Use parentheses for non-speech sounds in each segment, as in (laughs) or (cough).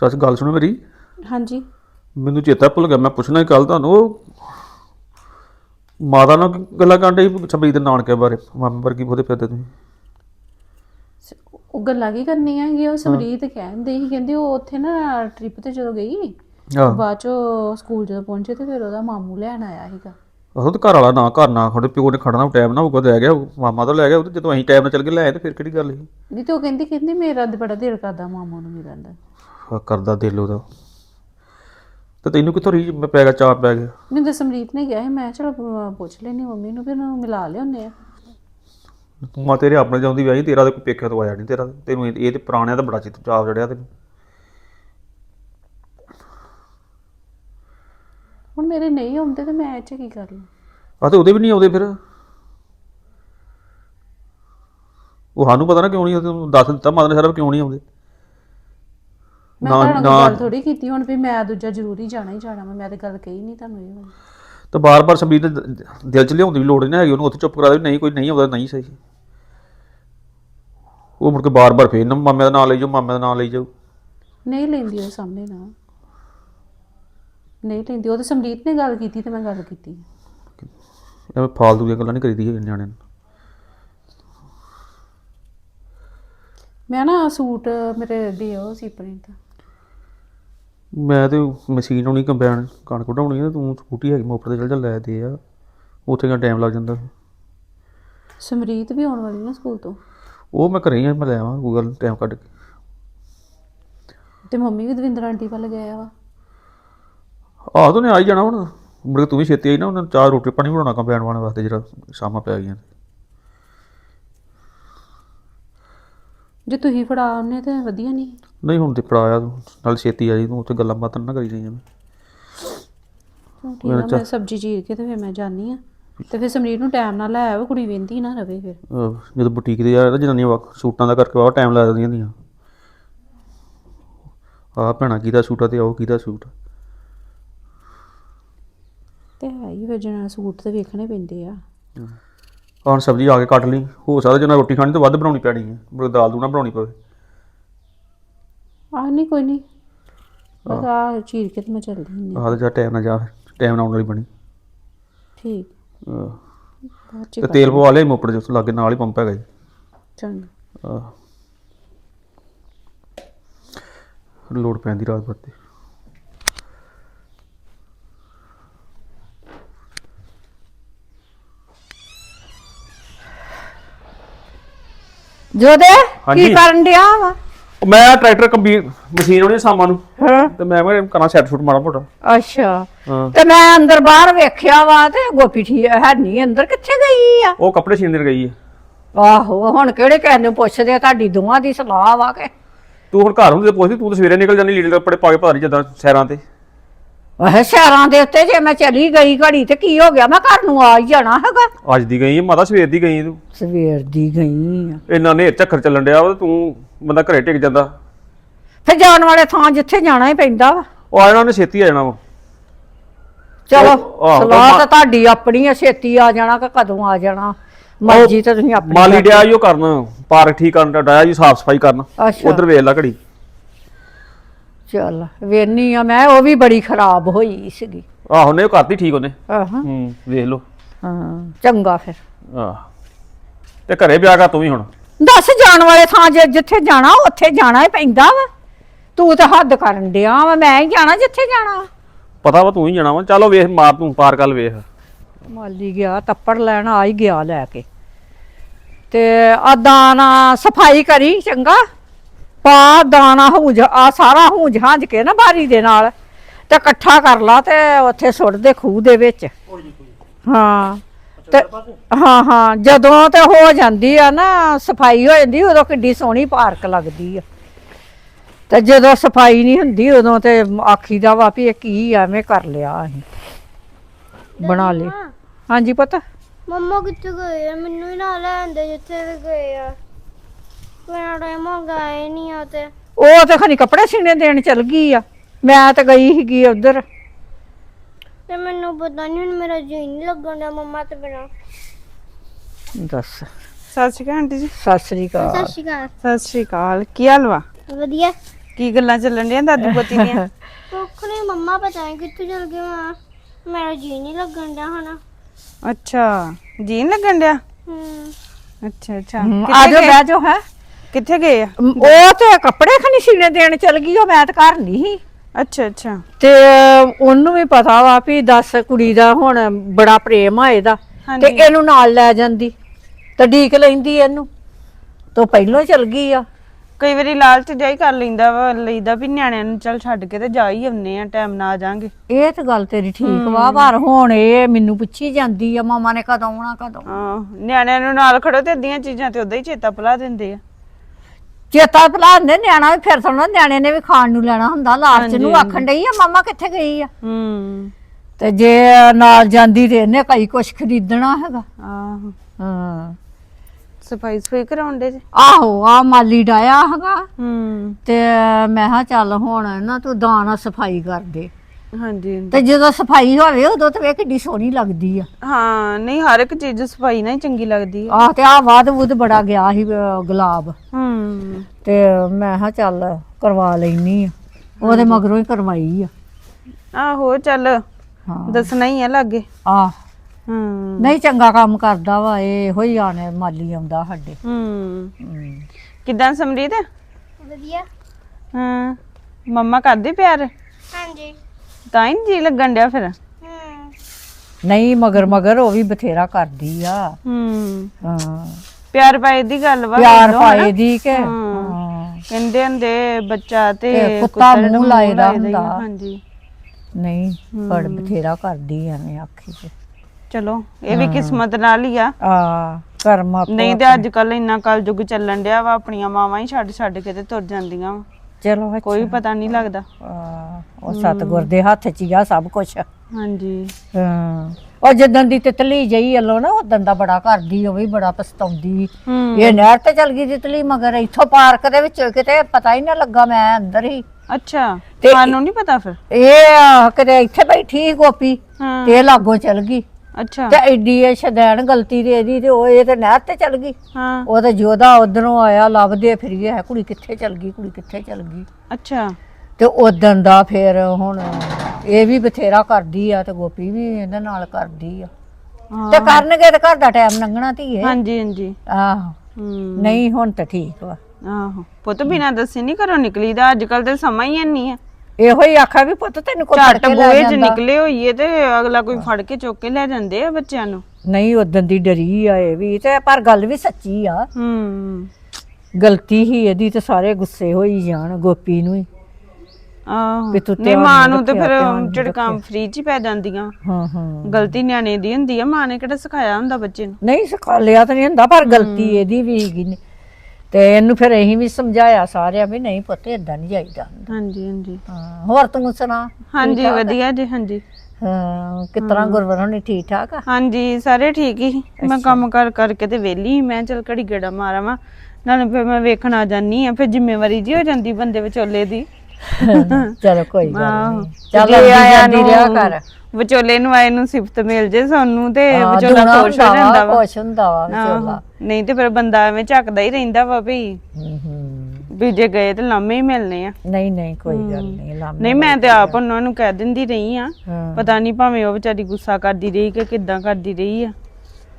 ਸੱਚ ਗੱਲ ਸੁਣੋ ਮੇਰੀ। ਹਾਂਜੀ। ਮੈਨੂੰ ਚੇਤਾ ਭੁੱਲ ਗਿਆ ਮੈਂ ਪੁੱਛਣਾ ਕੱਲ ਤੁਹਾਨੂੰ ਉਹ ਮਾਤਾ ਨਾਲ ਗੱਲਾਂ ਕਰਦੇ ਸੀ ਛਬੀ ਦੇ ਨਾਨਕੇ ਬਾਰੇ ਮਾਮੇ ਵਰਗੀ ਉਹਦੇ ਫਿਰਦੇ ਤੁਸੀਂ? ਸ- ਉਹ ਗੱਲਾਂ ਕੀ ਕਰਨੀਆਂ ਹੈਗੀਆਂ ਉਹ ਸਮਰੀਤ ਕਹਿੰਦੇ ਸੀ ਕਹਿੰਦੀ ਉਹ ਉੱਥੇ ਨਾ ਟ੍ਰਿਪ ਤੇ ਜਦੋਂ ਗਈ ਆਹ ਬਾਅਦ ਚੋਂ ਸਕੂਲ ਜਦੋਂ ਪਹੁੰਚੇ ਤੇ ਫਿਰ ਉਹਦਾ ਮਾਮੂ ਲੈਣ ਆਇਆ ਸੀਗਾ। ਉਹ ਤਾਂ ਘਰ ਵਾਲਾ ਨਾ ਘਰ ਨਾ ਖੜੇ ਪਿਓ ਨੇ ਖੜਨਾ ਟਾਈਮ ਨਾ ਹੋਊਗਾ ਲੈ ਗਿਆ ਉਹ ਮਾਮਾ ਤਾਂ ਲੈ ਗਿਆ ਉਹ ਤੇ ਜਦੋਂ ਅਸੀਂ ਟਾਈਮ ਨਾਲ ਚੱਲ ਕੇ ਲੈ ਆਏ ਤੇ ਫਿਰ ਕਿਹੜੀ ਗੱਲ ਸੀ? ਨਹੀਂ ਤੇ ਉਹ ਕਹਿੰਦੀ ਕਹਿੰਦੀ ਮੇਰਾ ਤਾਂ ਬੜਾ ਦਿਲ ਕਰਦਾ ਮਾਮੂ ਨੂੰ ਮਿਲਣ ਦਾ। ਕਰਦਾ ਦਿਲ ਉਹਦਾ। ਤੇ ਤੈਨੂੰ ਕਿੱਥੋਂ ਰੀ ਪੈ ਗਿਆ ਚਾਪ ਪੈ ਗਿਆ? ਮੈਨੂੰ ਤਾਂ ਸਮਰੀਤ ਨੇ ਕਿਹਾ ਸੀ ਮੈਂ ਚਲ ਪੁੱਛ ਲੈਣੀ ਮੰਮੀ ਨੂੰ ਫਿਰ ਉਹਨੂੰ ਮਿਲਾ ਲਿਆਉਂਦੇ ਆ ਤੂੰ ਮਾ ਤੇਰੇ ਆਪਣੇ ਜਾਂਦੀ ਵਿਆਹੀ ਤੇਰਾ ਤਾਂ ਕੋਈ ਪੇਖਿਆ ਤੋਂ ਆਇਆ ਨਹੀਂ ਤੇਰਾ ਤੈਨੂੰ ਇਹ ਇਹ ਤੇ ਪੁਰਾਣਿਆਂ ਦਾ ਬੜਾ ਚਿੱਤ ਚਾਪ ਜੜਿਆ ਤੈਨੂੰ। ਹੁਣ ਮੇਰੇ ਨਹੀਂ ਆਉਂਦੇ ਤੇ ਮੈਂ ਇਹ ਚ ਕੀ ਕਰ ਲਾਂ ਆ ਤੇ ਉਹਦੇ ਵੀ ਨਹੀਂ ਆਉਂਦੇ ਫਿਰ। ਉਹ ਸਾਨੂੰ ਪਤਾ ਨਾ ਕਿਉਂ ਨਹੀਂ ਤੈਨੂੰ ਦੱਸ ਦਿੱਤਾ ਮਾਤਾ ਨੇ ਸਾਰਾ ਵੀ ਕਿਉਂ ਨਹੀਂ ਆਉਂਦੇ। ਮੈਂ ਨਾ- ਨਾ- ਥੋੜੀ ਕੀਤੀ ਹੁਣ ਵੀ ਮੈਂ ਦੂਜਾ ਜ਼ਰੂਰੀ ਜਾਣਾ ਹੀ ਜਾਣਾ ਵਾ, ਮੈਂ ਤੇ ਗੱਲ ਕਹੀ ਨਹੀਂ ਤੁਹਾਨੂੰ ਇਹ ਵਾਲੀ। ਤਾਂ ਬਾਰ-ਬਾਰ ਸੰਬੀਤ ਦੇ ਦ- ਦਿਲ 'ਚ ਲਿਆਉਣ ਦੀ ਵੀ ਲੋੜ ਨਹੀਂ ਹੈਗੀ ਉਹਨੂੰ ਉੱਥੇ ਚੁੱਪ ਕਰਾ ਦੇ ਵੀ ਨਹੀਂ ਕੋਈ ਨਹੀਂ ਆਉਂਦਾ ਨਹੀਂ ਸਹੀ। ਉਹ ਮੁੜ ਕੇ ਬਾਰ-ਬਾਰ ਫੇਰ ਨਾ ਮਾਮੇ ਦਾ ਨਾਂ ਲਈ ਜਾਓ ਮਾਮੇ ਦਾ ਨਾਂ ਲਈ ਜਾਓ। ਨਹੀਂ ਲੈਂਦੀ ਉਹ ਸਾਹਮਣੇ ਨਾ। ਨਹੀਂ ਲੈਂਦੀ ਉਹ ਤਾਂ ਸਮਰੀਤ ਨੇ ਗੱਲ ਕੀਤੀ ਤੇ ਮੈਂ ਗੱਲ ਕੀਤੀ। ਐਵੇਂ ਫਾਲਤੂ ਦੀਆਂ ਗੱਲਾਂ ਨਹੀਂ ਕਰੀਦੀ ਹੈਗੀ ਨਿਆਣਿਆਂ ਨੂੰ। ਮੈਂ ਨਾ ਸੂਟ ਮੇਰੇ ਦਿਓ ਸੀ ਪ੍ਰਿੰਟ। ਮੈਂ ਤੇ ਮਸ਼ੀਨ ਹੋਣੀ ਕੰਬਾਈਨ ਕਣਕ ਕਢਾਉਣੀ ਆ ਤੂੰ ਸਕੂਟੀ ਹੈਗੀ ਮੋਪਰ ਤੇ ਚੱਲ ਜਾ ਲੈ ਦੇ ਆ। ਉੱਥੇ ਕਿੰਨਾ ਟਾਈਮ ਲੱਗ ਜਾਂਦਾ? ਸਮਰੀਤ ਵੀ ਆਉਣ ਵਾਲੀ ਨਾ ਸਕੂਲ ਤੋਂ? ਉਹ ਮੈਂ ਘਰੇ ਹੀ ਆ ਮੈਂ ਲੈ ਆਵਾਂ ਗੂਗਲ ਟਾਈਮ ਕੱਢ ਕੇ। ਤੇ ਮੰਮੀ ਵੀ ਦਵਿੰਦਰ ਆਂਟੀ ਵੱਲ ਗਿਆ ਵਾ ਆਹ ਤੂੰ ਨੇ ਆ ਹੀ ਜਾਣਾ ਹੁਣ। ਮੁੜ ਕੇ ਤੂੰ ਵੀ ਛੇਤੀ ਆਈ ਨਾ ਉਹਨਾਂ ਨੂੰ ਚਾਹ ਰੋਟੀ ਪਾਣੀ ਬਣਾਉਣਾ ਕੰਬਾਈਨ ਵਾਲੇ ਵਾਸਤੇ ਜਿਹੜਾ ਸ਼ਾਮਾਂ ਪੈ ਗਈਆਂ। ਜੇ ਤੁਸੀਂ ਫੜਾ ਆਉਨੇ ਤੇ ਵਧੀਆ ਨਹੀਂ। ਨਹੀਂ ਹੁਣ ਤੇ ਫੜਾਇਆ ਤੂੰ। ਨਾਲ ਛੇਤੀ ਆ ਜੀ ਤੂੰ ਉੱਥੇ ਗੱਲਾਂ ਬਾਤਾਂ ਨਾ ਕਰੀ ਜਾਈਂ ਚਲੋ ਠੀਕ ਆ ਮੈਂ ਸਬਜ਼ੀ ਚੀਰ ਕੇ ਤੇ ਫਿਰ ਮੈਂ ਜਾਨੀ ਆ ਤੇ ਫਿਰ ਸਮਰੀਤ ਨੂੰ ਟਾਈਮ ਨਾਲ ਲੈ ਆਓ ਕੁੜੀ ਵੇਂਦੀ ਨਾ ਰਵੇ ਫਿਰ। ਅਹ ਜਦੋਂ ਬੁਟੀਕ ਤੇ ਜਾ ਤਾਂ ਜਨਾਨੀਆਂ ਵਾ- ਸੂਟਾਂ ਦਾ ਕਰਕੇ ਵਾਹ ਟਾਈਮ ਲਾ ਦਿੰਦੀਆਂ ਹੁੰਦੀਆਂ। ਆਹ ਭੈਣਾ ਕਿਹਦਾ ਸੂਟ ਆ ਤੇ ਉਹ ਕਿਹਦਾ ਸੂਟ ਆ। ਤੇ ਹੈ ਹੀ ਫਿਰ ਜਣਾ ਸੂਟ ਤੇ ਵੇਖਣੇ ਪੈਂਦੇ ਆ। ਹੁਣ ਸਬਜ਼ੀ ਆ ਕੇ ਕੱਟ ਲਈ। ਹੋ ਸਕਦਾ ਜੇ ਨਾ ਰੋਟੀ ਖਾਣੀ ਤਾਂ ਵੱਧ ਬਣਾਉਣੀ ਪੈਣੀ ਹੈ। ਕੇ ਦਾਲ ਦੂਣਾ ਬਣਾਉਣੀ ਪਵੇ। ਆਹ ਨਹੀਂ ਕੋਈ ਨਹੀਂ। ਬਸ ਆ ਚੀਰ ਕੇ ਤੇ ਮੈਂ ਚੱਲਦੀ ਹੁੰਦੀ ਹਾਂ। ਆਹ ਤੇ ਜਾ ਟਾਈਮ ਨਾਲ ਜਾ ਟਾਈਮ ਨਾਲ ਆਉਣ ਵਾਲੀ ਬਣੀ। ਠੀਕ। ਆਹ, ਬਾਅਦ ਚ ਤੇ ਤੇਲ ਪਵਾ ਲਿਆ ਮੋਪੜ ਜਿਸ ਲਾਗੇ ਨਾਲ ਹੀ ਪੰਪ ਹੈਗਾ ਜੀ। ਚੰਗਾ। ਆਹ ਲੋਡ ਪੈਂਦੀ ਰਾਤ ਭਰ ਤੇ ਜੋਦੇ ਹਾਂਜੀ। ਕੀ ਕਰਨ ਡਿਆ ਵਾ? ਮੈਂ ਟਰੈਕਟਰ ਕੰਬੀ ਮਸ਼ੀਨ ਹੋਣੀ ਸ਼ਾਮਾਂ ਨੂੰ। ਹਾਂ। ਤੇ ਮੈਂ ਮੈਂ ਕਰਾਂ ਸੈੱਟ ਸ਼ੂਟ ਮਾੜਾ ਮੋਟਾ। ਅੱਛਾ। ਹਾਂ। ਤੇ ਮੈਂ ਅੰਦਰ ਬਾਹਰ ਵੇਖਿਆ ਵਾ ਤੇ ਗੋਪੀ ਠੀਕ ਹੈ ਨਹੀਂ ਅੰਦਰ ਕਿੱਥੇ ਗਈ ਆ? ਉਹ ਕੱਪੜੇ ਸੀਨ ਗਈ ਹੈ ਆਹੋ ਹੁਣ ਕਿਹੜੇ ਕਿਸੇ ਨੂੰ ਪੁੱਛਦੇ ਆ ਤੁਹਾਡੀ ਦੋਵਾਂ ਦੀ ਸਲਾਹ ਵਾ ਕੇ ਤੂੰ ਹੁਣ ਘਰ ਹੁੰਦੀ ਪੁੱਛਦੀ ਤੂੰ ਤਾਂ ਸਵੇਰੇ ਨਿਕਲ ਜਾਂਦੀ ਲੀੜੇ ਕੱਪੜੇ ਪਾ ਕੇ ਪਤਾ ਨਹੀਂ ਜਦਾਂ ਸੈਰਾਂ ਤੇ। ਉਹ ਸ਼ਹਿਰਾਂ ਦੇ ਉੱਤੇ ਜੇ ਮੈਂ ਚਲੀ ਗਈ ਘੜੀ ਤੇ ਕੀ ਹੋ ਗਿਆ? ਮੈਂ ਘਰ ਨੂੰ ਆ ਹੀ ਜਾਣਾ ਹੈਗਾ। ਅੱਜ ਦੀ ਗਈ ਹੈ ਮਾਤਾ ਸਵੇਰ ਦੀ ਗਈ ਹੈ ਤੂੰ। ਸਵੇਰ ਦੀ ਗਈ ਆ। ਇੰਨਾ ਨੇਰ ਝੱਖਰ ਚੱਲਣ ਡਿਆ ਵਾ ਤੇ ਤੂੰ ਬੰਦਾ ਘਰੇ ਟਿਕ ਜਾਂਦਾ। ਫਿਰ ਜਾਣ ਵਾਲੇ ਥਾਂ ਜਿੱਥੇ ਜਾਣਾ ਹੀ ਪੈਂਦਾ ਵਾ। ਉਹ ਆ ਜਾਣਾ ਉਹਨੇ ਛੇਤੀ ਆ ਜਾਣਾ ਵਾ। ਚਲੋ ਉਹ- ਆਹੋ, ਸਲਾਹ ਤਾਂ ਤੁਹਾਡੀ ਆਪਣੀ ਆ ਛੇਤੀ ਆ ਜਾਣਾ ਕਿ ਕਦੋਂ ਆ ਜਾਣਾ। ਮਰਜ਼ੀ ਤਾਂ ਤੁਸੀਂ ਆਪਣੀ ਮਾਲੀ ਡਿਆ ਹੀ ਉਹ ਕਰਨ ਪਾਰਕ ਠੀਕ ਕਰਨ ਡਾਇਆ ਜੀ ਸਾਫ਼ ਸਫ਼ਾਈ ਕਰਨ। ਅੱਛਾ। ਉਧਰ ਵੇਖ ਲੈ ਘੜੀ। ਚੱਲ ਵੇਨੀ ਆ ਮੈਂ ਉਹ ਵੀ ਬੜੀ ਖਰਾਬ ਹੋਈ ਸੀਗੀ। ਆਹੋ ਨੇ ਕਰਤੀ ਠੀਕ ਉਹਨੇ? ਆਹਾਂ। ਹੂੰ ਵੇਖ ਲੋ ਹਾਂ ਚੰਗਾ ਫਿਰ। ਆਹ ਤੇ ਘਰੇ ਵਿਆਹ ਕਰ ਤੂੰ ਵੀ ਹੁਣ? ਦੱਸ ਜਾਣ ਵਾਲੇ ਥਾਂ ਜੇ ਜਿੱਥੇ ਜਾਣਾ ਉੱਥੇ ਜਾਣਾ ਹੀ ਪੈਂਦਾ ਵਾ। ਤੂੰ ਤਾਂ ਹੱਦ ਕਰਨ ਡਿਆ ਵਾ ਮੈਂ ਹੀ ਜਾਣਾ ਜਿੱਥੇ ਜਾਣਾ। ਪਤਾ ਵਾ ਤੂੰ ਹੀ ਜਾਣਾ ਵਾ। ਚਲੋ ਵੇਖ ਮਾਰ ਤੂੰ ਪਾਰ ਕੱਲ ਵੇਖ। ਮਾਲੀ ਗਿਆ ਤੱਪੜ ਲੈਣ ਆ ਹੀ ਗਿਆ ਲੈ ਕੇ। ਤੇ ਆ ਦਾਣਾ ਸਫ਼ਾਈ ਕਰੀ ਚੰਗਾ। ਪਾ ਦਾਣਾ ਹੂਜ ਆ ਸਾਰਾ ਹੂਜ ਹਾਂਜ ਕੇ ਨਾ ਬਾਰੀ ਦੇ ਨਾਲ। ਤੇ ਇਕੱਠਾ ਕਰ ਲਾ ਤੇ ਉੱਥੇ ਸੁੱਟ ਦੇ ਖੂਹ ਦੇ ਵਿੱਚ। ਹਾਂ। ਤੇ ਹਾਂ ਹਾਂ। ਜਦੋਂ ਤੇ ਹੋ ਜਾਂਦੀ ਆ ਨਾ ਸਫ਼ਾਈ ਹੋ ਜਾਂਦੀ ਉਦੋਂ ਕਿੱਡੀ ਸੋਹਣੀ ਪਾਰਕ ਲੱਗਦੀ ਆ। ਤੇ ਜਦੋਂ ਸਫ਼ਾਈ ਨਹੀਂ ਹੁੰਦੀ ਉਦੋਂ ਤੇ ਆਖੀਦਾ ਵਾ ਵੀ ਇਹ ਕੀ ਐਵੇਂ ਕਰ ਲਿਆ ਅਸੀਂ। ਬਣਾ ਲਈ ਹਾਂਜੀ ਪਤਾ। ਮੰਮਾ ਕਿੱਥੇ ਗਏ ਆ? ਮੈਨੂੰ ਹੀ ਨਾਲ ਲੈ ਆਂਦੇ ਜਿੱਥੇ ਵੀ ਗਏ ਆ। ਨਹੀਂ ਉਹ ਤੇ ਖਣੀ ਕੱਪੜੇ ਸੀਨੇ ਦੇਣ ਚਲ ਗਈ ਆ। ਮੈਂ ਤਾਂ ਗਈ ਸੀਗੀ ਉਧਰ। ਤੇ ਮੈਨੂੰ ਪਤਾ ਨਹੀਂ ਹੁਣ ਮੇਰਾ ਜੀ ਨਹੀਂ ਲੱਗਣ ਡਿਆ ਮੰਮਾ ਤੇ ਬਿਨਾ। ਦੱਸ। ਸਤਿ ਸ਼੍ਰੀ ਅਕਾਲ ਆਂਟੀ ਜੀ। ਸਤਿ ਸ੍ਰੀ ਅਕਾਲ। ਸਤਿ ਸ਼੍ਰੀ ਅਕਾਲ। ਸਤਿ ਸ਼੍ਰੀ ਅਕਾਲ। ਕੀ ਹਾਲ ਵਾ? ਵਧੀਆ। ਕੀ ਗੱਲਾਂ ਚੱਲਣ ਡੀਆਂ ਦਾਦੀ ਪੋਤੀ ਦੀਆਂ? (laughs) ਭੁੱਖ ਨਹੀਂ ਮੰਮਾ ਪਤਾ ਨਹੀਂ ਕਿੱਥੇ ਚਲ ਗਏ ਮੈਂ ਮੇਰਾ ਜੀ ਨਹੀਂ ਲੱਗਣ ਡਿਆ ਹੁਣ। ਅੱਛਾ ਜੀਨ ਲੱਗਣ ਡਿਆ? ਹੂੰ। ਅੱਛਾ ਅੱਛਾ। ਆ ਜਾਓ ਬਹਿ ਜਾਓ ਹੈ? ਕਿੱਥੇ ਗਏ ਆ? ਉਹ ਤੇ ਕੱਪੜੇ ਖਣੀ ਸੀਨੇ ਦੇਣ ਚਲ ਗਈ ਉਹ ਮੈਂ ਤਾਂ ਘਰ ਨਹੀਂ ਸੀ। ਅੱਛਾ ਅੱਛਾ। ਤੇ ਉਹਨੂੰ ਵੀ ਪਤਾ ਵਾ ਵੀ ਦੱਸ ਕੁੜੀ ਦਾ ਹੁਣ ਬੜਾ ਪ੍ਰੇਮ ਆ ਇਹਦਾ ਤੇ। ਇਹਨੂੰ ਨਾਲ ਲੈ ਜਾਂਦੀ ਤੇ ਢੀਕ ਲੈਂਦੀ ਇਹਨੂੰ ਤੋਂ ਪਹਿਲਾਂ ਚਲ ਗਈ ਆ। ਕਈ ਵਾਰੀ ਲਾਲਚ ਜਾਈ ਕਰ ਲੈਂਦਾ ਵਾ ਲਈਦਾ ਵੀ ਨਿਆਣਿਆਂ ਨੂੰ ਚੱਲ ਛੱਡ ਕੇ ਤੇ ਜਾ ਹੀ ਆਉਨੇ ਆ ਟਾਈਮ ਨਾਲ ਆ ਜਾਾਂਗੇ। ਇਹ ਤਾਂ ਗੱਲ ਤੇਰੀ ਠੀਕ ਵਾ ਪਰ ਹੁਣ ਇਹ ਮੈਨੂੰ ਪੁੱਛੀ ਜਾਂਦੀ ਆ ਮਾਮਾ ਨੇ ਕਦੋਂ ਆਉਣਾ ਕਦੋਂ? ਹਾਂ ਨਿਆਣਿਆਂ ਨੂੰ ਨਾਲ ਖੜੋ ਤੇ ਅੱਧੀਆਂ ਚੀਜ਼ਾਂ ਤੇ ਉਦਾਂ ਹੀ ਚੇਤਾ ਭੁਲਾ ਦਿੰਦੇ ਆ। ਚੇਤਾ ਭੁਲਾਉਂਦੇ ਨਿਆਣਾ ਵੀ ਫਿਰ ਸੁਣੋ ਨਿਆਣੇ ਨੇ ਵੀ ਖਾਣ ਨੂੰ ਲੈਣਾ ਹੁੰਦਾ ਲਾਸਟ ਨੂੰ ਆਖਣ ਡਈ ਆ ਮਾਮਾ ਕਿੱਥੇ ਗਈ ਆ? ਹੂੰ। ਤੇ ਜੇ ਨਾਲ ਜਾਂਦੀ ਤੇ ਇਹਨੇ ਕਈ ਕੁਛ ਖਰੀਦਣਾ ਹੈਗਾ। ਆਹੋ। ਹਾਂ। ਸਫ਼ਾਈ ਸਫ਼ਾਈ ਕਰਾਉਣ ਦੇ ਜੀ? ਆਹੋ ਆ ਮਾਲੀ ਡਾਇਆ ਹੈਗਾ। ਹੂੰ। ਤੇ ਮੈਂ ਕਿਹਾ ਚੱਲ ਹੁਣ ਨਾ ਤੂੰ ਦਾਣਾ ਸਫ਼ਾਈ ਕਰ ਦੇ। ਹਾਂਜੀ। ਤੇ ਜਦੋਂ ਸਫ਼ਾਈ ਹੋਵੇ ਉਦੋਂ ਤੇ ਵੇ ਕਿੱਡੀ ਸੋਹਣੀ ਲੱਗਦੀ ਆ। ਹਾਂ ਨਹੀਂ ਹਰ ਇੱਕ ਚੀਜ਼ ਸਫ਼ਾਈ ਨਾਲ ਹੀ ਚੰਗੀ ਲੱਗਦੀ ਆ। ਆਹ ਤੇ ਆ ਵਾਦ ਵੁਦ ਬੜਾ ਗਿਆ ਸੀ ਅਹ, ਗੁਲਾਬ। ਹੂੰ। ਤੇ ਮੈਂ ਕਿਹਾ ਚੱਲ ਕਰਵਾ ਲੈਨੀ ਆ। ਉਹਦੇ ਮਗਰੋਂ ਹੀ ਕਰਵਾਈ ਆ। ਆਹੋ ਚੱਲ। ਹਾਂ। ਦੱਸਣਾ ਹੀ ਆ ਲਾਗੇ। ਆ ਹੂੰ। ਨਹੀਂ ਚੰਗਾ ਕੰਮ ਕਰਦਾ ਵਾ ਇਹ ਹੋਈ ਆਣੇ ਮਾਲੀ ਆਉਂਦਾ ਸਾਡੇ। ਹੂੰ। ਹਮ। ਕਿਦਾਂ ਸਮਰੀਤ? ਵਧੀਆ। ਹਾਂ। ਮੰਮਾ ਕਰਦੇ ਪਿਆਰ? ਹਾਂਜੀ। ਤਾਂ ਹੀ ਜੀ ਲੱਗਣ ਡਿਆ ਫਿਰ। ਨਹੀਂ ਮਗਰ ਮਗਰ ਉਹ ਵੀ ਬਥੇਰਾ ਕਰਦੀ ਆ। ਹੂੰ। ਹਾਂ। ਪਿਆਰ ਪਾਏ ਦੀ ਗੱਲ ਵਾ ਪਿਆਰ ਹਨਾ। ਪਾਏ ਦੀ ਕਿ ਹਾਂ। ਕਹਿੰਦੇ ਹੁੰਦੇ ਬੱਚਾ ਤੇ ਤੇ ਕੁੱਤਾ ਮੂੰਹ ਲਾਏ ਦਾ ਹੀ ਆ, ਹੁੰਦਾ। ਹਾਂਜੀ। ਨਹੀਂ ਪਰ ਬਥੇਰਾ ਕਰਦੀ ਐਵੇਂ ਆਖੀ ਤੇ। ਚਲੋ ਇਹ ਵੀ ਕਿਸਮਤ ਨਾਲ ਹੀ ਆ। ਆ ਕਰਮ ਨਹੀਂ ਤੇ ਅੱਜ ਕੱਲ ਇੰਨਾ ਕਲਯੁੱਗ ਚੱਲਣ ਡਿਆ ਵਾ ਆਪਣੀਆਂ ਮਾਵਾਂ ਹੀ ਛੱਡ ਛੱਡ ਕੇ ਤੇ ਤੁਰ ਜਾਂਦੀਆਂ ਵਾ। ਚਲੋ ਅੱਛਾ। ਕੋਈ ਪਤਾ ਨਹੀਂ ਲੱਗਦਾ। ਆ, ਉਹ ਸਤਗੁਰ ਦੇ ਹੱਥ 'ਚ ਹੀ ਆ ਸਭ ਕੁਝ ਹਾਂਜੀ। ਹਾਂ। ਉਹ ਜਦੋਂ ਦੀ ਤਿਤਲੀ ਜਈ ਵੱਲੋਂ ਨਾ ਉਦੋਂ ਦਾ ਬੜਾ ਕਰਦੀ ਉਹ ਵੀ ਬੜਾ ਪਛਤਾਉਂਦੀ। ਹੂੰ। ਇਹ ਨਹਿਰ ਤੇ ਚਲ ਗਈ ਤਿਤਲੀ ਮਗਰ ਇੱਥੋਂ ਪਾਰਕ ਦੇ ਵਿੱਚ ਕਿਤੇ ਪਤਾ ਹੀ ਨਾ ਲੱਗਾ ਮੈਂ ਅੰਦਰ ਹੀ। ਅੱਛਾ ਤੇ- ਤੁਹਾਨੂੰ ਨਹੀਂ ਪਤਾ ਫਿਰ? ਇਹ ਆ, ਕਿਤੇ ਇੱਥੇ ਬੈਠੀ ਸੀ ਗੋਪੀ ਹਾਂ। ਤੇ ਇਹ ਲਾਗੋਂ ਚਲ ਗਈ। ਅੱਛਾ। ਤੇ ਐਡੀ ਇਹ ਸ਼ਦੈਣ ਗਲਤੀ ਦੇ ਇਹਦੀ ਤੇ ਉਹ ਇਹ ਤੇ ਨਹਿਰ ਤੇ ਚਲ ਗਈ। ਹਾਂ। ਉਹ ਤੇ ਜੋਦਾ ਉਧਰੋਂ ਆਇਆ ਲੱਭਦੇ ਫਿਰੀਏ ਹੈ ਕੁੜੀ ਕਿੱਥੇ ਚਲ ਗਈ ਕੁੜੀ ਕਿੱਥੇ ਚਲ ਗਈ। ਅੱਛਾ। ਤੇ ਉਦੋਂ ਦਾ ਫਿਰ ਹੁਣ ਇਹ ਵੀ ਬਥੇਰਾ ਕਰਦੀ ਆ ਤੇ ਗੋਪੀ ਵੀ ਇਹਦੇ ਨਾਲ ਕਰਦੀ ਆ। ਹਾਂ। ਤੇ ਕਰਨਗੇ ਤੇ ਘਰ ਦਾ ਟਾਈਮ ਲੰਘਣਾ ਧੀਏ। ਹਾਂਜੀ ਹਾਂਜੀ। ਆਹੋ। ਹੂੰ। ਨਹੀਂ ਹੁਣ ਤਾਂ ਠੀਕ ਵਾ। ਆਹੋ। ਪੁੱਤ ਬਿਨਾਂ ਦੱਸੇ ਨਹੀਂ ਘਰੋਂ ਨਿਕਲੀਦਾ ਅੱਜ ਕੱਲ ਤੇ ਸਮਾਂ ਹੀ ਨਹੀਂ ਆ। ਇਹੋ ਹੀ ਆਖਿਆ ਵੀ ਪੁੱਤ ਤੈਨੂੰ ਕੋਈ ਫੜ ਝੱਟ ਕੇ ਲੈ ਬੂਹੇ 'ਚ ਜਾਂਦਾ। ਨਿਕਲੇ ਹੋਈਏ ਤੇ ਅਗਲਾ ਕੋਈ ਫੜ ਕੇ ਚੁੱਕ ਕੇ ਲੈ ਜਾਂਦੇ ਆ ਬੱਚਿਆਂ ਨੂੰ। ਨਹੀਂ ਉਦੋਂ ਦੀ ਡਰੀ ਆ ਇਹ ਵੀ ਤੇ ਪਰ ਗੱਲ ਵੀ ਸੱਚੀ ਆ। ਹੂੰ। ਗਲਤੀ ਹੀ ਇਹਦੀ ਤੇ ਸਾਰੇ ਗੁੱਸੇ ਹੋਈ ਜਾਣ ਗੋਪੀ ਨੂੰ ਹੀ। ਆਹੋ। ਵੀ ਤੂੰ ਨਹੀਂ ਧਿਆਨ ਮਾਂ ਨੀ ਤੇ ਰੱਖਿਆ, ਫਿਰ ਧਿਆਨ ਨੀ ਝਿੜਕਾਂ ਫ੍ਰੀ ਚ ਹੀ ਪੈ ਜਾਂਦੀਆਂ। ਹਾਂ ਹਾਂ। ਗਲਤੀ ਨਿਆਣੇ ਦੀ ਹੁੰਦੀ ਆ ਮਾਂ ਨੇ ਕਿਹੜਾ ਸਿਖਾਇਆ ਹੁੰਦਾ ਬੱਚੇ ਨੂੰ? ਨਹੀਂ ਸਿਖਾ ਲਿਆ ਤਾਂ ਨਹੀਂ ਹੁੰਦਾ ਪਰ ਗਲਤੀ ਇਹਦੀ ਵੀ ਹੈਗੀ ਨੇ। ਤੇ ਇਹਨੂੰ ਫਿਰ ਅਸੀਂ ਵੀ ਸਮਝਾਇਆ ਸਾਰਿਆਂ ਵੀ ਨਹੀਂ ਪੁੱਤ ਇਦਾਂ ਨਹੀਂ ਜਾਈਦਾ। ਹਾਂਜੀ ਹਾਂਜੀ। ਹਾਂ ਹੋਰ ਤੂੰ ਸੁਣਾ? ਹਾਂਜੀ ਵਧੀਆ ਜੀ ਹਾਂਜੀ। ਹਾਂ ਤਰ੍ਹਾਂ ਗੁਰਵਰ ਹੋਣੀ ਠੀਕ ਠਾਕ ਆ? ਹਾਂਜੀ ਸਾਰੇ ਠੀਕ ਹੀ। ਮੈਂ ਕੰਮ ਕਰ ਕਰਕੇ ਤੇ ਵਿਹਲੀ। ਮੈਂ ਚਲ ਘੜੀ ਗੇੜਾ ਮਾਰਾਵਾਂ ਨਾਲੇ ਫਿਰ ਮੈਂ ਵੇਖਣ ਆ ਜਾਨੀ ਆ ਫਿਰ ਜ਼ਿੰਮੇਵਾਰੀ ਜੀ ਹੋ ਜਾਂਦੀ ਬੰਦੇ ਵਿਚੋਲੇ ਦੀ। (laughs) ਚਲੋ ਕੋਈ ਗੱਲ ਆਹੋ। ਨਹੀਂ। ਚੱਲ ਜੇ ਆਇਆਂ ਜਾਂਦੀ ਰਿਹਾ ਕਰ। ਵਿਚੋਲੇ ਨੂੰ ਆਏ ਨੂੰ ਸਿਫਤ ਮਿਲ ਜੇ ਸਾਨੂੰ ਤੇ ਹਾਂ, ਵਿਚੋਲਾ ਦੂਣਾ ਖੁਸ਼ ਹੋ ਹੁੰਦਾ ਜਾਂਦਾ ਵਾ। ਖੁਸ਼ ਹੁੰਦਾ ਵਾ ਆਹੋ। ਵਿਚੋਲਾ ਨਹੀਂ ਤੇ ਫਿਰ ਬੰਦਾ ਐਵੇਂ ਝੱਕਦਾ ਹੀ ਰਹਿੰਦਾ ਵਾ ਵੀ। ਹੂੰ ਹੂੰ। ਵੀ ਜੇ ਗਏ ਤੇ ਲਾਮੇ ਹੀ ਮਿਲਨੇ ਆ। ਨਹੀਂ ਨਹੀਂ ਕੋਈ ਗੱਲ ਨਹੀਂ ਲਾਮ ਨਹੀਂ ਮੈਂ ਤੇ ਆਪ ਉਹਨਾਂ ਨੂੰ ਕਹਿ ਦਿੰਦੀ ਰਹੀ ਆ। ਹਾਂ। ਪਤਾ ਨਹੀਂ ਭਾਵੇਂ ਉਹ ਵਿਚਾਰੀ ਗੁੱਸਾ ਕਰਦੀ ਰਹੀ ਕਿ ਕਿੱਦਾਂ ਕਰਦੀ ਰਹੀ ਆ।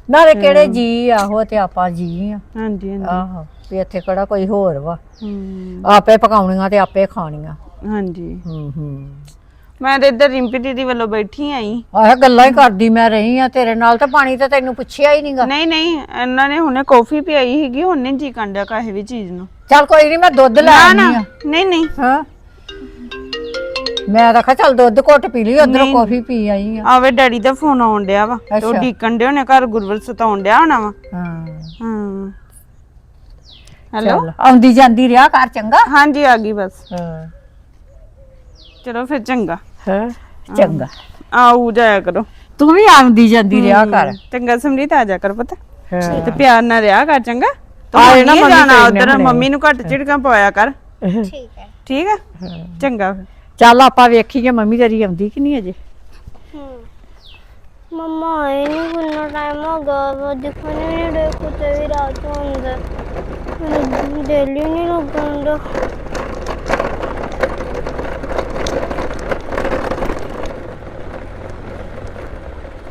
ਨਾਲੇ ਕਿਹੜੇ ਜੀ ਆਹੋ ਤੇ ਆਪਾਂ ਜੀ ਆ। ਹਾਂਜੀ ਹਾਂਜੀ। ਆਹੋ ਵੀ ਇੱਥੇ ਕਿਹੜਾ ਕੋਈ ਹੋਰ ਵਾ। ਹੂੰ, ਆਪੇ ਪਕਾਉਣੀਆਂ ਤੇ ਆਪੇ ਖਾਣੀਆਂ। ਹਾਂਜੀ। ਹੂੰ ਹੂੰ ਮੈਂ ਤੇ ਇੱਧਰ ਰਿੰਪੀ ਦੀਦੀ ਵੱਲੋਂ ਬੈਠੀ ਆਈ। ਆਹ ਗੱਲਾਂ ਹੀ ਕਰਦੀ ਮੈਂ ਰਹੀ ਆ ਤੇਰੇ ਨਾਲ ਤਾਂ ਪਾਣੀ ਤਾਂ ਤੈਨੂੰ ਪੁੱਛਿਆ ਹੀ ਨਹੀਂਗਾ ਨਹੀਂ ਨਹੀਂ ਇਹਨਾਂ ਨੇ ਹੁਣੇ ਕੌਫੀ ਪਿਆਈ ਸੀਗੀ ਉਹਨੇ ਜੀ ਕੰਡਿਆ ਕਾਹੇ ਵੀ ਚੀਜ਼ ਨੂੰ। ਚੱਲ ਕੋਈ ਨਹੀਂ ਮੈਂ ਦੁੱਧ ਲੈ ਨਾ ਆ। ਨਹੀਂ ਨਹੀਂ। ਹਾਂ। ਮੈਂ ਤਾਂ ਕਿਹਾ ਚੱਲ ਦੁੱਧ ਘੁੱਟ ਪੀ ਲਈ ਉਧਰੋਂ ਕੌਫੀ ਪੀ ਆਈ ਆ। ਆਵੇ ਡੈਡੀ ਦਾ ਫੋਨ ਆਉਣ ਡਿਆ ਵਾ ਤੇ ਉਹ ਅੱਛਾ। ਡੀਕਣ ਡਿਆ ਉਹਨੇ ਘਰ ਗੁਰਵਰ ਸਤਾਉਣ ਡਿਆ ਹੋਣਾ ਵਾ। ਹਾਂ। ਹਾਂ। ਹੈਲੋ? ਚੱਲ ਆਉਂਦੀ ਜਾਂਦੀ ਰਿਹਾ ਕਰ ਚੰਗਾ? ਹਾਂਜੀ ਆ ਗਈ ਬਸ। ਹਾਂ। ਚਲੋ ਫਿਰ ਚੰਗਾ। ਹਾਂ ਚੰਗਾ। ਆਉ ਜਾਇਆ ਕਰੋ। ਤੂੰ ਵੀ ਆਉਂਦੀ ਜਾਂਦੀ ਰਿਹਾ ਕਰ ਚੰਗਾ ਸਮਰੀਤ ਆ ਜਾ ਕਰ ਪਤਾ। ਹਾਂ। ਤੇ ਪਿਆਰ ਨਾਲ ਰਿਹਾ ਕਰ ਚੰਗਾ? ਤੂੰ ਆਏ ਨਾ ਨਹੀਂ ਮੰਮੀ ਜਾਣਾ ਤੇਰੀ ਨੇ ਉਧਰ ਹੁਣੇ। ਮੰਮੀ ਨੂੰ ਘੱਟ ਝਿੜਕਾਂ ਪਵਾਇਆ ਕਰ। ਠੀਕ ਹੈ। ਠੀਕ ਆ ਚੰਗਾ ਫਿਰ। ਚੱਲ ਆਪਾਂ ਵੇਖੀ ਵੇਖੀਏ ਮੰਮੀ ਤੇਰੀ ਆਉਂਦੀ ਕਿ ਨਹੀਂ ਅਜੇ। ਮੰਮਾ ਆਏ ਨਹੀਂ ਟਾਈਮ ਹੋ ਗਿਆ ਵਾ। ਨਹੀਂ ਡੇ ਕੁੱਤੇ ਵੀ ਰਾਤ ਨੂੰ ਆਉਂਦੇ। ਮੈਨੂੰ ਡੇਲੀ ਨਹੀਂ ਲੱਗਦਾ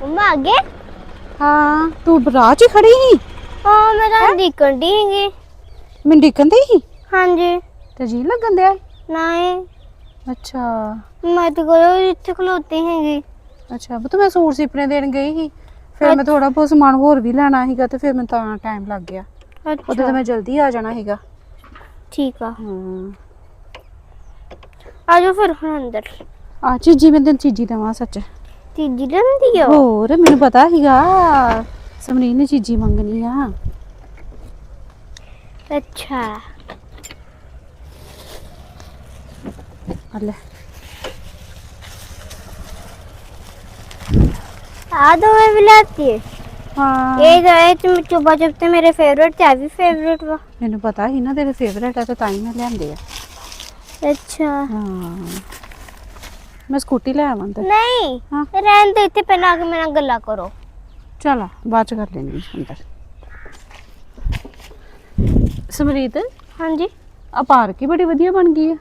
ਮੰਮਾ ਅੱਗੇ ਹਾਂ ਤੂੰ ਰਾਹ 'ਚ ਖੜੀ ਹਾਂ ਮੈਂ ਤਾਂ ਦਿਖਣ ਦੀ ਸੀਗੀ। ਮੈਨੂੰ ਡਿੱਕਣ ਦੇ ਸੀ? ਹਾਂਜੀ। ਤੇ ਜੀ ਲੱਗਣ ਦਿਆ ਨਹੀਂ। ਅੱਛਾ। ਮੈਂ ਤਾਂ ਕੋਲ ਇੱਥੇ ਖਲੋਤੀ ਹੈਗੀ। ਅੱਛਾ ਬਤ ਮੈਂ ਸੂਟ ਸਿਪਣੇ ਦੇਣ ਗਈ ਸੀ। ਫਿਰ ਮੈਂ ਥੋੜਾ ਬਹੁਤ ਸਮਾਨ ਹੋਰ ਵੀ ਲੈਣਾ ਸੀਗਾ ਤੇ ਫਿਰ ਮੈਨੂੰ ਤਾਂ ਟਾਈਮ ਲੱਗ ਗਿਆ। ਉਦੋਂ ਤਾਂ ਮੈਂ ਜਲਦੀ ਆ ਜਾਣਾ ਸੀਗਾ। ਠੀਕ ਆ। ਹਾਂ। ਆ ਜਾਓ ਫਿਰ ਹੁਣ ਅੰਦਰ। ਆ ਚੀਜੀ ਮੈਂ ਤੈਨੂੰ ਚੀਜੀ ਦੇਵਾਂ ਸੱਚ। ਤੀਜੀ ਲੰਦੀ ਆ? ਹੋਰ ਮੈਨੂੰ ਪਤਾ ਸੀਗਾ ਸਮਰੀਨ ਨੇ ਚੀਜੀ ਮੰਗਣੀ ਆ। ਅੱਛਾ। ਆ ਲੈ ਆ ਦੋ ਮੈਂ ਵੀ ਲੈਤੀ ਹੈ ਹਾਂ ਇਹ ਤਾਂ ਇਹ ਤੇ ਚੁਪਾ ਚੁਪ ਤੇ ਮੇਰੇ ਫੇਵਰਟ ਤੇ ਆ ਵੀ ਫੇਵਰਟ ਵਾ ਮੈਨੂੰ ਪਤਾ ਸੀ ਨਾ ਤੇਰੇ ਫੇਵਰੇਟ ਆ ਤੇ ਤਾਂ ਹੀ ਮੈਂ ਲਿਆਂਦੇ ਆ ਅੱਛਾ ਹਾਂ ਮੈਂ ਸਕੂਟੀ ਲੈ ਆਵਾਂ ਤੇ ਨਹੀਂ ਹਾਂ। ਰਹਿਣ ਦੇ ਇੱਥੇ ਪਹਿਲਾਂ ਆ ਕੇ ਮੇਰੇ ਨਾਲ ਗੱਲਾਂ ਕਰੋ ਚਲ ਬਾਅਦ ਚ ਕਰ ਲੈਣੀ ਅੰਦਰ ਸਮਰੀਤ ਹਾਂਜੀ ਆ ਪਾਰਕ ਹੀ ਬੜੀ ਵਧੀਆ ਬਣ ਗਈ ਆ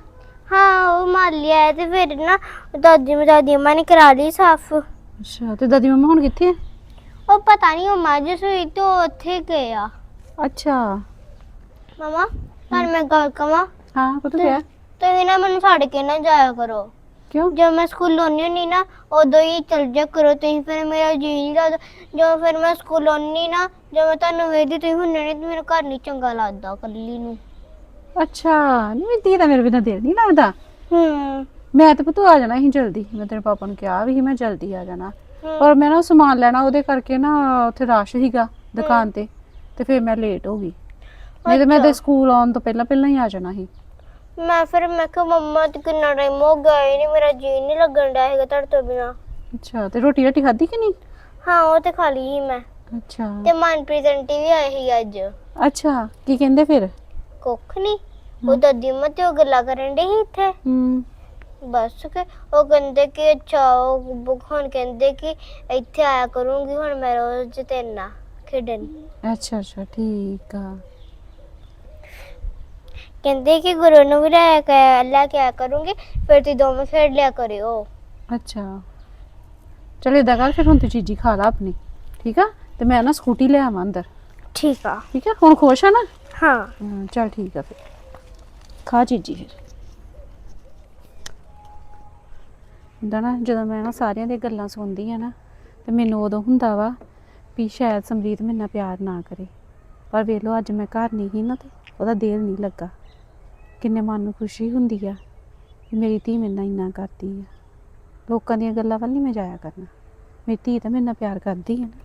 ਹਾਂ ਉਹ ਮਾਲੀ ਆਇਆ ਤੇ ਫਿਰ ਨਾ ਦਾਦੀ ਮੈਂ ਦਾਦੀ ਅੰਮਾ ਨੇ ਕਰਾ ਲਈ ਸਾਫ਼। ਅੱਛਾ ਤੇ ਦਾਦੀ ਮੰਮਾ ਹੁਣ ਕਿੱਥੇ ਆ? ਉਹ ਪਤਾ ਨਹੀਂ ਉਹ ਮਾਝੇ ਸੋਈ ਤੋਂ ਉੱਥੇ ਗਏ ਆ ਅੱਛਾ। ਮਮਾ ਤੁਹਾਨੂੰ ਮੈਂ ਗੱਲ ਕਵਾਂ ਹਾਂ ਪਤਾ ਕਿਆ? ਤੁਸੀਂ ਨਾ ਮੈਨੂੰ ਛੱਡ ਕੇ ਨਾ ਜਾਇਆ ਕਰੋ। ਕਿਉਂ? ਜਦ ਮੈਂ ਸਕੂਲ ਆਉਂਦੀ ਹੁੰਦੀ ਨਾ ਉਦੋਂ ਹੀ ਚਲ ਜਾ ਕਰੋ। ਤੁਸੀਂ ਫਿਰ ਮੇਰਾ ਜੀ ਨਹੀਂ ਲੱਗਦਾ। ਜਦੋਂ ਫਿਰ ਮੈਂ ਸਕੂਲ ਆਉਂਦੀ ਨਾ ਜਦੋਂ ਮੈਂ ਤੁਹਾਨੂੰ ਵੇਖਦੀ ਤੁਸੀਂ ਹੁੰਨੇ ਨਹੀਂ ਤੇ ਮੇਰਾ ਘਰ ਨਹੀਂ ਚੰਗਾ ਲੱਗਦਾ ਕੱਲੀ ਨੂੰ। ਅੱਛਾ ਨਹੀਂ ਧੀ ਦਾ ਮੇਰੇ ਬਿਨਾਂ ਦਿਲ ਨਹੀਂ ਲੱਗਦਾ। ਹੂੰ। ਮੈਂ ਤੇ ਪਤੂ ਆ ਜਾਣਾ ਸੀ ਜਲਦੀ। ਮੈਂ ਤੇਰੇ ਪਾਪਾ ਨੂੰ ਕਿਹਾ ਵੀ ਸੀ ਮੈਂ ਜਲਦੀ ਆ ਜਾਣਾ। ਪਰ ਮੈਂ ਨਾ ਸਮਾਨ ਲੈਣਾ ਉਹਦੇ ਕਰਕੇ ਨਾ ਉੱਥੇ ਰਸ਼ ਸੀਗਾ ਦੁਕਾਨ ਤੇ ਤੇ ਫਿਰ ਮੈਂ ਲੇਟ ਹੋ ਗਈ। ਨਹੀਂ ਤੇ ਮੈਂ ਤੇ ਸਕੂਲ ਆਉਣ ਤੋਂ ਪਹਿਲਾਂ ਪਹਿਲਾਂ ਹੀ ਆ ਜਾਣਾ ਸੀ। ਮੈਂ ਫਿਰ ਮੈਂ ਕਿਹਾ ਮੰਮਾ ਤੇ ਕਿੰਨਾ ਟਾਈਮ ਹੋ ਗਿਆ ਨਹੀਂ ਮੇਰਾ ਜੀ ਨਹੀਂ ਲੱਗਣ ਡਿਆ ਹੈਗਾ ਤੁਹਾਡੇ ਤੋਂ ਬਿਨਾ। ਅੱਛਾ ਤੇ ਰੋਟੀ ਰਾਟੀ ਖਾਧੀ ਕਿ ਨਹੀਂ? ਹਾਂ ਉਹ ਤੇ ਖਾ ਲਈ ਸੀ ਮੈਂ। ਅੱਛਾ। ਤੇ ਮਨਪ੍ਰੀਤ ਆਂਟੀ ਵੀ ਆਈ ਸੀ ਅੱਜ। ਅੱਛਾ ਕੀ ਕਹਿੰਦੇ ਫਿਰ? ਕੁੱਖ ਨਹੀਂ ਉਹ ਦਾਦੀ ਅੰਮਾ ਤੇ ਉਹ ਗੱਲਾਂ ਕਰਨ ਡੇ ਸੀ ਇੱਥੇ। ਹੂੰ। ਬਸ ਕਿ ਉਹ ਕਹਿੰਦੇ ਕਿ ਅੱਛਾ ਉਹ ਬੁੱਕ ਹੁਣ ਕਹਿੰਦੇ ਕਿ ਇੱਥੇ ਆਇਆ ਕਰੂੰਗੀ ਹੁਣ ਮੈਂ ਰੋਜ਼ ਤੇ ਨਾ ਖੇਡਣ। ਅੱਛਾ ਅੱਛਾ ਠੀਕ ਆ। ਕਹਿੰਦੇ ਕਿ ਗੁਰੂ ਨੂੰ ਵੀ ਲੈ ਕੇ ਲੈ ਕੇ ਆਇਆ ਕਰੂੰਗੀ ਫਿਰ ਤੁਸੀਂ ਦੋਵੇਂ ਖੇਡ ਲਿਆ ਕਰਿਓ। ਅੱਛਾ। ਚਲ ਏਦਾਂ ਕਰ ਫਿਰ ਹੁਣ ਤੂੰ ਚੀਜੀ ਖਾ ਲਾ ਆਪਣੀ ਠੀਕ ਆ? ਤੇ ਮੈਂ ਨਾ ਸਕੂਟੀ ਲੈ ਆਵਾਂ ਅੰਦਰ। ਠੀਕ ਆ। ਠੀਕ ਆ? ਹੁਣ ਖੁਸ਼ ਆ ਨਾ? ਹਾਂ। ਹਾਂ ਚਲ ਠੀਕ ਆ ਫਿਰ। ਖਾ ਚੀਜੀ ਫਿਰ। ਹੁੰਦਾ ਨਾ, ਜਦੋਂ ਮੈਂ ਨਾ ਸਾਰਿਆਂ ਦੀਆਂ ਗੱਲਾਂ ਸੁਣਦੀ ਆ ਨਾ, ਤੇ ਮੈਨੂੰ ਉਦੋਂ ਹੁੰਦਾ ਵਾ ਵੀ ਸ਼ਾਇਦ ਸਮਰੀਤ ਮੇਰੇ ਨਾਲ ਪਿਆਰ ਨਾ ਕਰੇ। ਪਰ ਵੇਖ ਲਓ, ਅੱਜ ਮੈਂ ਘਰ ਨਹੀਂ ਸੀ ਨਾ ਤੇ ਉਹਦਾ ਦਿਲ ਨਹੀਂ ਲੱਗਾ। ਕਿੰਨੇ ਮਨ ਨੂੰ ਖੁਸ਼ੀ ਹੁੰਦੀ ਆ ਕਿ ਮੇਰੀ ਧੀ ਮੇਰੇ ਨਾਲ ਇੰਨਾ ਕਰਦੀ ਆ। ਲੋਕਾਂ ਦੀਆਂ ਗੱਲਾਂ ਵੱਲ ਨਹੀਂ ਮੈਂ ਜਾਇਆ ਕਰਨਾ। ਮੇਰੀ ਧੀ ਤਾਂ ਮੇਰੇ ਨਾਲ ਪਿਆਰ ਕਰਦੀ ਆ ਨਾ।